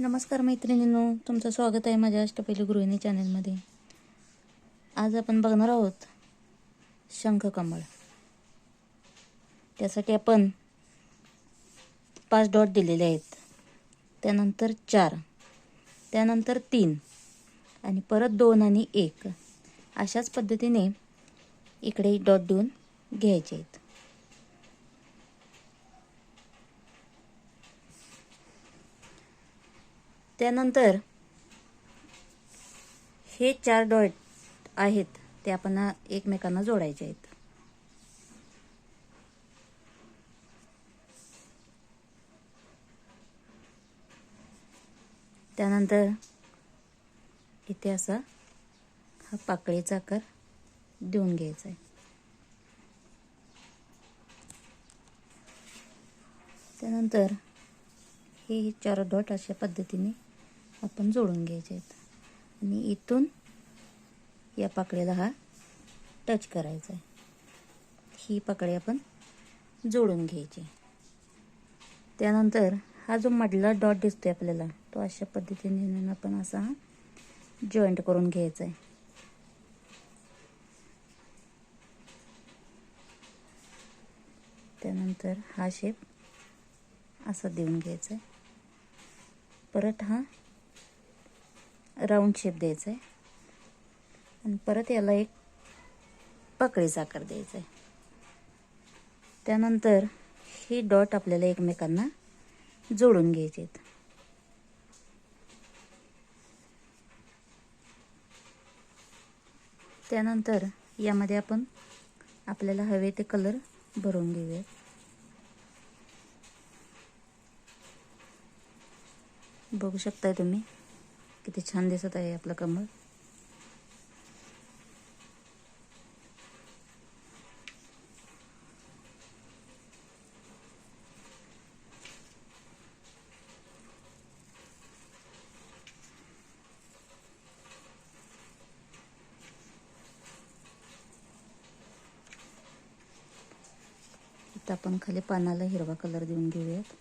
नमस्कार मैत्रिणींनो तुमचं स्वागत आहे माझ्या अष्टपैलू गृहिणी चॅनलमध्ये. आज आपण बघणार आहोत शंखकमळ त्यासाठी आपण पाच डॉट दिलेले आहेत. त्यानंतर चार त्यानंतर तीन आणि परत दोन आणि एक अशाच पद्धतीने इकडे डॉट देऊन घ्यायचे आहेत. त्यानंतर हे चार डॉट आहेत ते आपण एकमेकांना जोडायचे आहेत. त्यानंतर इथे असा हा पाकळीचा आकार देऊन घ्यायचा आहे. त्यानंतर हे चार डॉट अशा पद्धतीने आपण जोडून घ्यायचे आहेत. आणि इथून या पाकळीला हा टच करायचा आहे. ही पाकळी आपण जोडून घ्यायची. त्यानंतर हा जो मधला डॉट दिसतो आहे आपल्याला तो अशा पद्धतीने आपण असा जॉईंट करून घ्यायचा आहे. त्यानंतर हा शेप असा देऊन घ्यायचा आहे. परत हा राऊंड शेप द्यायचा आहे आणि परत याला एक पकळीचा आकार द्यायचा आहे त्यानंतर हे डॉट आपल्याला एकमेकांना जोडून घ्यायचे आहेत त्यानंतर यामध्ये आपण आपल्याला हवे ते कलर भरून घेऊयात. बघू शकताय तुम्ही? किती छान दिसत आहे आपलं कमळ. इथं आपण खाली पानाला हिरवा कलर देऊन घेऊयात.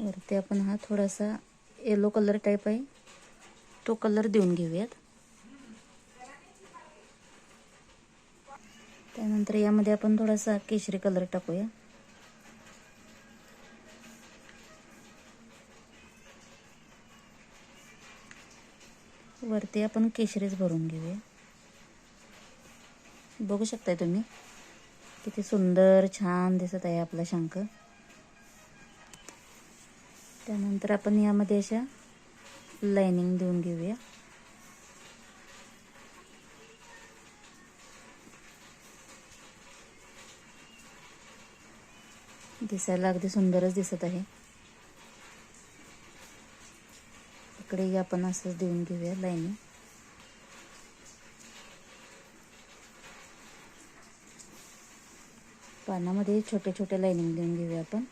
वरती आपण हा थोडासा येलो कलर टाईप आहे. तो कलर देऊन घेऊयात. त्यानंतर यामध्ये आपण थोडासा केशरी कलर टाकूया. वरती आपण केशरीच भरून घेऊया. बघू शकताय तुम्ही? किती सुंदर छान दिसत आहे आपला शंख. त्यानंतर आपण यामध्ये अशा लाइनिंग देऊन घेऊया. दिसायला अगदी सुंदरच दिसत आहे. इकडे आपण असंच देऊन घेऊया लाईनिंग पानामध्ये छोटे छोटे लाईनिंग देऊन घेऊया आपण.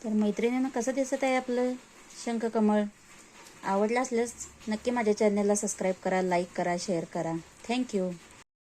तर मैत्रिणींना कसं दिसत आहे आपलं? शंखकमळ आवडलं असल्यास नक्की माझ्या चॅनलला सबस्क्राईब करा लाईक करा शेअर करा. थँक्यू